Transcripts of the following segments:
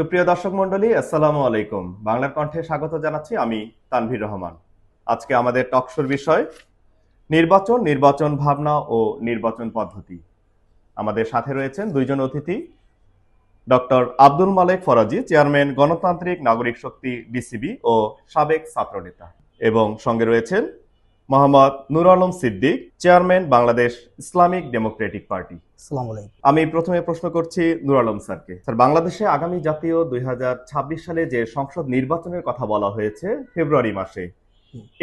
সুপ্রিয় দর্শক মন্ডলী আসসালামু আলাইকুম। বাংলার কণ্ঠে স্বাগত জানাচ্ছি আমি তানভীর রহমান। আজকে আমাদের টকশোর বিষয়, নির্বাচন নির্বাচন ভাবনা ও নির্বাচন পদ্ধতি। আমাদের সাথে রয়েছেন দুইজন অতিথি, ডক্টর আব্দুল মালেক ফরাজি, চেয়ারম্যান গণতান্ত্রিক নাগরিক শক্তি বিসিবি ও সাবেক ছাত্রনেতা। এবং সঙ্গে রয়েছেন Mohammad Nur Alam Siddique chairman Bangladesh Islamic Democratic Party. আমি প্রথমে প্রশ্ন করছি নুর আলম স্যারকে। স্যার বাংলাদেশে আগামী জাতীয় দুই হাজার ছাব্বিশ সালে যে সংসদ নির্বাচনের কথা বলা হয়েছে ফেব্রুয়ারি মাসে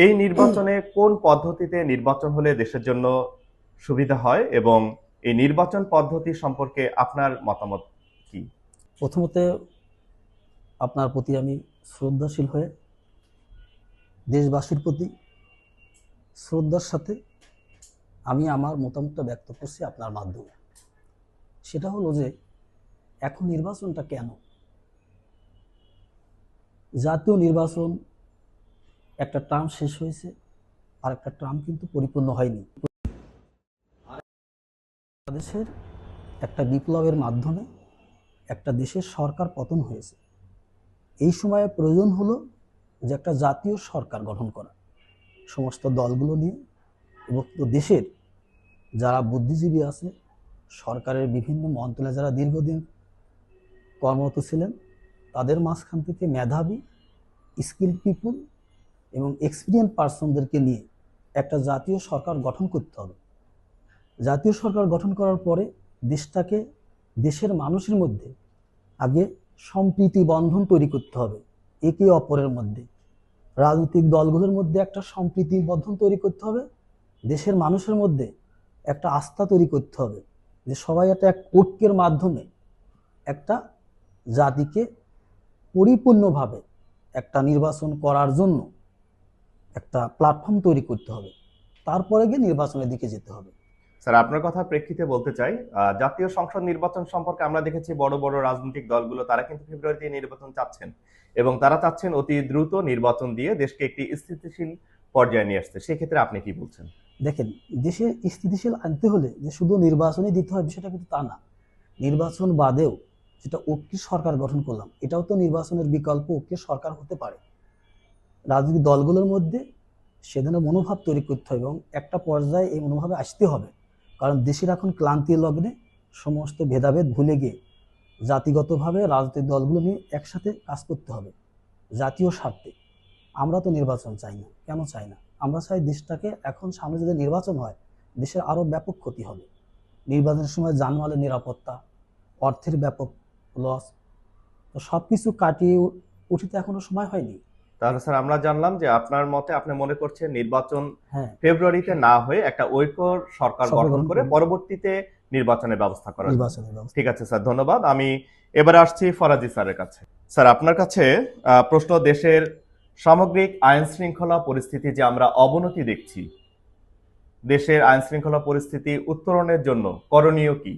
এই নির্বাচনে কোন পদ্ধতিতে নির্বাচন হলে দেশের জন্য সুবিধা হয় এবং এই নির্বাচন পদ্ধতি সম্পর্কে আপনার মতামত কি? প্রথমত আপনার প্রতি আমি শ্রদ্ধাশীল হয়ে দেশবাসীর প্রতি শ্রদ্ধার সাথে আমি আমার মতামতটা ব্যক্ত করছি আপনার মাধ্যমে। সেটা হলো যে, এখন নির্বাচনটা কেন? জাতীয় নির্বাচন, একটা টার্ম শেষ হয়েছে, আর একটা টার্ম কিন্তু পরিপূর্ণ হয়নি। বাংলাদেশের একটা বিপ্লবের মাধ্যমে একটা দেশের সরকার পতন হয়েছে। এই সময়ে প্রয়োজন হলো যে একটা জাতীয় সরকার গঠন করা। সমস্ত দলগুলো নিয়ে এবং দেশের যারা বুদ্ধিজীবী আছে, সরকারের বিভিন্ন মন্ত্রণালয়ে যারা দীর্ঘদিন কর্মরত ছিলেন, তাদের মাঝখান থেকে মেধাবী স্কিল পিপুল এবং এক্সপিরিয়েন্স পার্সনদেরকে নিয়ে একটা জাতীয় সরকার গঠন করতে হবে। জাতীয় সরকার গঠন করার পরে দেশটাকে দেশের মানুষের মধ্যে আগে সম্প্রীতি বন্ধন তৈরি করতে হবে, একে অপরের মধ্যে। রাজনৈতিক দলগুলোর মধ্যে একটা সম্প্রীতি বন্ধন তৈরি করতে হবে, দেশের মানুষের মধ্যে একটা আস্থা তৈরি করতে হবে যে সবাই একটা এক ঐক্যের মাধ্যমে একটা জাতিকে পরিপূর্ণভাবে একটা নির্বাচন করার জন্য একটা প্ল্যাটফর্ম তৈরি করতে হবে। তারপরে গিয়ে নির্বাচনের দিকে যেতে হবে। স্যার, আপনার কথা প্রেক্ষিতে বলতে চাই জাতীয় সংসদ নির্বাচন সম্পর্কে আমরা দেখেছি বড় বড় রাজনৈতিক দলগুলো, তারা কিন্তু ফেব্রুয়ারিতে নির্বাচন চাচ্ছেন। এবং তারা চাচ্ছেন অতি দ্রুত নির্বাচন দিয়ে দেশকে একটি স্থিতিশীল পর্যায়ে নিয়ে আসতে। সেক্ষেত্রে আপনি কি বলছেন? দেখেন, দেশে স্থিতিশীল আনতে হলে যে শুধু নির্বাচনই দিতে হয়, বিষয়টা কিন্তু তা না। নির্বাচন বাদেও যেটা ঐক্যের সরকার গঠন করলাম, এটাও তো নির্বাচনের বিকল্প ঐক্যের সরকার হতে পারে। রাজনৈতিক দলগুলোর মধ্যে সে মনোভাব তৈরি করতে হবে এবং একটা পর্যায়ে এই মনোভাবে আসতে হবে। কারণ দেশের এখন ক্লান্তির লগ্নে সমস্ত ভেদাভেদ ভুলে গিয়ে জাতিগতভাবে রাজনৈতিক দলগুলো নিয়ে একসাথে কাজ করতে হবে, জাতীয় স্বার্থে। আমরা তো নির্বাচন চাই না। কেন চাই না? আমরা চাই দেশটাকে এখন সামনে যদি নির্বাচন হয়, দেশের আরও ব্যাপক ক্ষতি হবে। নির্বাচনের সময় জানমালের নিরাপত্তা, অর্থের ব্যাপক লস তো সব কিছু কাটিয়ে উঠিতে এখনও সময় হয়নি। তাহলে স্যার আমরা জানলাম যে আপনার মতে আপনি মনে করছেন নির্বাচন হ্যাঁ। ফেব্রুয়ারিতে না হয়ে একটা ঐক্য সরকার গঠন করে পরবর্তীতে নির্বাচনের ব্যবস্থা করা ঠিক আছে স্যার ধন্যবাদ। আমি এবারে আসছি ফরাজি স্যারের কাছে। স্যার আপনার কাছে আহ, প্রশ্ন দেশের সামগ্রিক আইন শৃঙ্খলা পরিস্থিতি যে আমরা অবনতি দেখছি দেশের আইন শৃঙ্খলা পরিস্থিতি উত্তরণের জন্য করণীয় কি?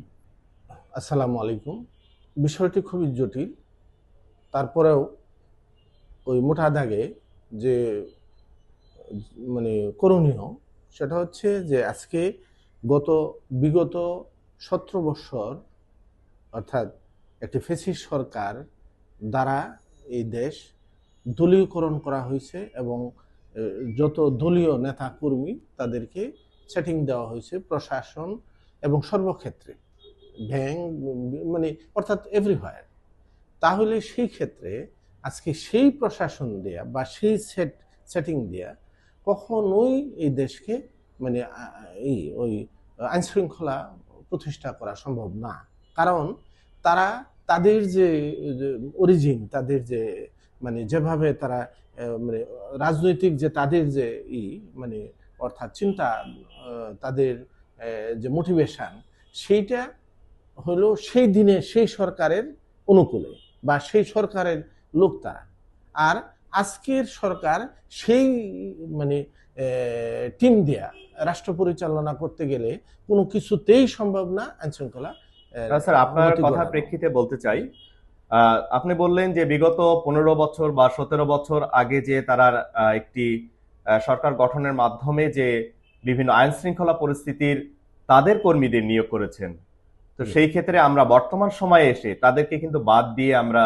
আসসালামু আলাইকুম। বিষয়টি খুবই জটিল। তারপরেও ওই মোটা দাগে যে মানে করণীয় সেটা হচ্ছে যে আজকে গত বিগত সতেরো বৎসর অর্থাৎ একটি ফেসিস সরকার দ্বারা এই দেশ দলীয়করণ করা হয়েছে এবং যত দলীয় নেতা কর্মী তাদেরকে সেটিং দেওয়া হয়েছে প্রশাসন এবং সর্বক্ষেত্রে, ব্যাংক মানে অর্থাৎ এভরিহোয়ার তাহলে সেই ক্ষেত্রে আজকে সেই প্রশাসন দেয়া বা সেই সেট সেটিং দেয়া কখনোই এই দেশকে মানে এই, ওই আইন শৃঙ্খলা প্রতিষ্ঠা করা সম্ভব না। কারণ তারা তাদের যে অরিজিন তাদের যে মানে যেভাবে তারা মানে রাজনৈতিক যে তাদের যে ই মানে অর্থাৎ চিন্তা তাদের যে মোটিভেশন সেইটা হলো সেই দিনে সেই সরকারের অনুকূলে বা সেই সরকারের লোক তারা। আর আজকের সরকার সেই মানে টিম দেয়া রাষ্ট্র পরিচালনা করতে গেলে কোনো কিছুতেই সম্ভব না আইন শৃঙ্খলা স্যার আপনার কথা প্রেক্ষিতে বলতে চাই আপনি বললেন যে বিগত পনেরো বছর বা সতেরো বছর আগে যে তারা একটি সরকার গঠনের মাধ্যমে যে বিভিন্ন আইন শৃঙ্খলা পরিস্থিতির তাদের কর্মীদের নিয়োগ করেছেন তো সেই ক্ষেত্রে আমরা বর্তমান সময়ে এসে তাদেরকে কিন্তু বাদ দিয়ে আমরা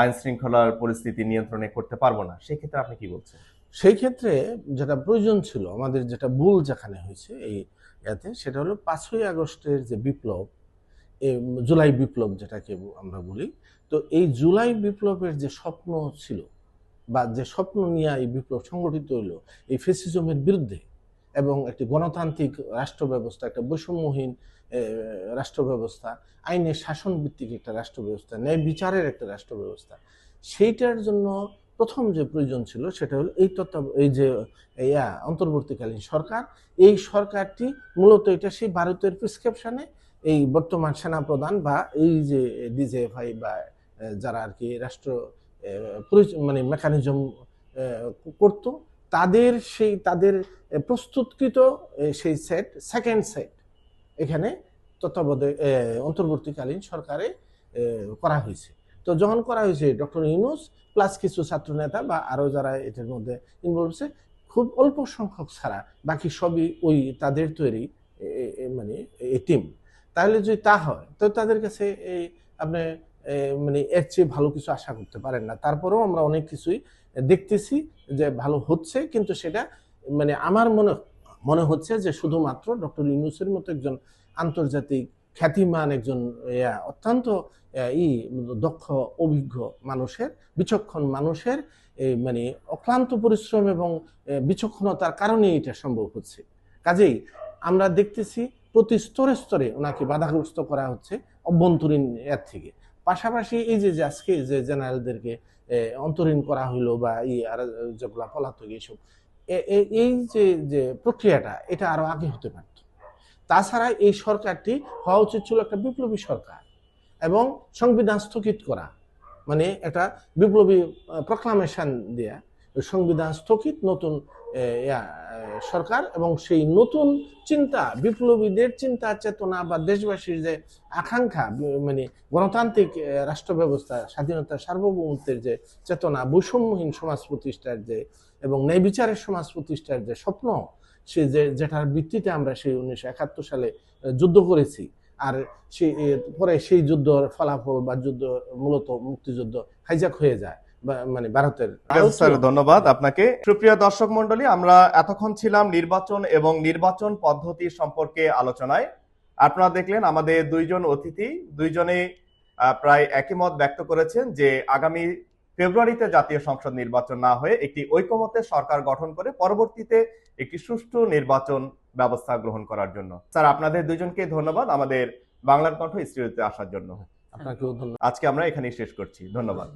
আইন শৃঙ্খলার পরিস্থিতি নিয়ন্ত্রণে করতে পারব না, সেক্ষেত্রে আপনি কি বলছেন? সেই ক্ষেত্রে যেটা প্রয়োজন ছিল, আমাদের যেটা ভুল যেখানে হয়েছে এই ইয়াতে, সেটা হলো পাঁচই আগস্টের যে বিপ্লব জুলাই বিপ্লব যেটাকে আমরা বলি, তো এই জুলাই বিপ্লবের যে স্বপ্ন ছিল বা যে স্বপ্ন নিয়ে এই বিপ্লব সংগঠিত হলো, এই ফেসিজমের বিরুদ্ধে এবং একটি গণতান্ত্রিক রাষ্ট্র ব্যবস্থা একটা বৈষম্যহীন রাষ্ট্র ব্যবস্থা আইনের শাসন ভিত্তিক একটা রাষ্ট্র ব্যবস্থা ন্যায় বিচারের একটা রাষ্ট্র ব্যবস্থা সেইটার জন্য প্রথম যে প্রয়োজন ছিল সেটা হলো এই তত্ত্ব, এই যে ইয়া অন্তর্বর্তীকালীন সরকার, এই সরকারটি মূলত এটা সেই ভারতের প্রেসক্রিপশনে এই বর্তমান সেনাপ্রধান বা এই যে ডিজেএফআই বা যারা আর কি রাষ্ট্র মানে মেকানিজম করতো, তাদের সেই, তাদের প্রস্তুতকৃত সেই সেট সেকেন্ড সেট এখানে তত্ত্বাবধায়ক অন্তর্বর্তীকালীন সরকারে করা হয়েছে। তো যখন করা হয়েছে, ডক্টর ইউনুস প্লাস কিছু ছাত্র নেতা বা আরও যারা এটার মধ্যে ইনভলভ হচ্ছে খুব অল্প সংখ্যক ছাড়া বাকি সবই ওই তাদের তৈরি, এ- এ- এ- মানে এই টিম তাহলে যদি তা হয়, তো তাদের কাছে এই আপনি মানে এর চেয়ে ভালো কিছু আশা করতে পারেন না। তারপরেও আমরা অনেক কিছুই দেখতেছি যে ভালো হচ্ছে, কিন্তু সেটা মানে আমার মনে মনে হচ্ছে যে শুধুমাত্র ডক্টর ইউনুসের মতো একজন আন্তর্জাতিক খ্যাতিমান একজন অত্যন্ত ই, দক্ষ, অভিজ্ঞ মানুষের, বিচক্ষণ মানুষের মানে অক্লান্ত পরিশ্রম এবং বিচক্ষণতার কারণে এটা সম্ভব হচ্ছে। কাজেই আমরা দেখতেছি প্রতি স্তরে স্তরে ওনাকে বাধাগ্রস্ত করা হচ্ছে অভ্যন্তরীণ এর থেকে। পাশাপাশি এই যে আজকে যে জেনারেলদেরকে অন্তরীণ করা হইল বা এই আর যেগুলা পলাতক এইসব এই যে যে প্রক্রিয়াটা, এটা আরও আগে হতে পারত। তাছাড়া এই সরকারটি হওয়া উচিত ছিল একটা বিপ্লবী সরকার এবং সংবিধান স্থগিত করা মানে একটা বিপ্লবী প্রক্লামেশন দেয়া। সংবিধান স্থগিত নতুন সরকার এবং সেই নতুন চিন্তা বিপ্লবীদের চিন্তা চেতনা বা দেশবাসীর যে আকাঙ্ক্ষা মানে গণতান্ত্রিক রাষ্ট্র ব্যবস্থা স্বাধীনতা সার্বভৌমত্বের যে চেতনা বৈষম্যহীন সমাজ প্রতিষ্ঠার যে এবং ন্যায় বিচারের সমাজ প্রতিষ্ঠার যে স্বপ্ন সে যে যেটার ভিত্তিতে আমরা সেই উনিশশো একাত্তর সালে যুদ্ধ করেছি। আর এ, পরে সেই যুদ্ধর ফলাফল বা যুদ্ধ মূলত মুক্তিযুদ্ধ হাইজাক হয়ে যায়। মানে ভারতের স্যার ধন্যবাদ আপনাকে। সুপ্রিয় দর্শক মন্ডলী আমরা এতক্ষণ ছিলাম নির্বাচন এবং নির্বাচন পদ্ধতি সম্পর্কে আলোচনায়। আপনারা দেখলেন আমাদের দুইজন অতিথি দুইজনে প্রায় একই মত ব্যক্ত করেছেন যে আগামী ফেব্রুয়ারিতে জাতীয় সংসদ নির্বাচন না হয়ে একটি ঐকমত্যের সরকার গঠন করে পরবর্তীতে একটি সুষ্ঠু নির্বাচন ব্যবস্থা গ্রহণ করার জন্য। স্যার আপনাদের দুইজনকে ধন্যবাদ আমাদের বাংলার কণ্ঠ স্টুডিওতে আসার জন্য। আপনাকেও ধন্যবাদ। আজকে আমরা এখানেই শেষ করছি। ধন্যবাদ।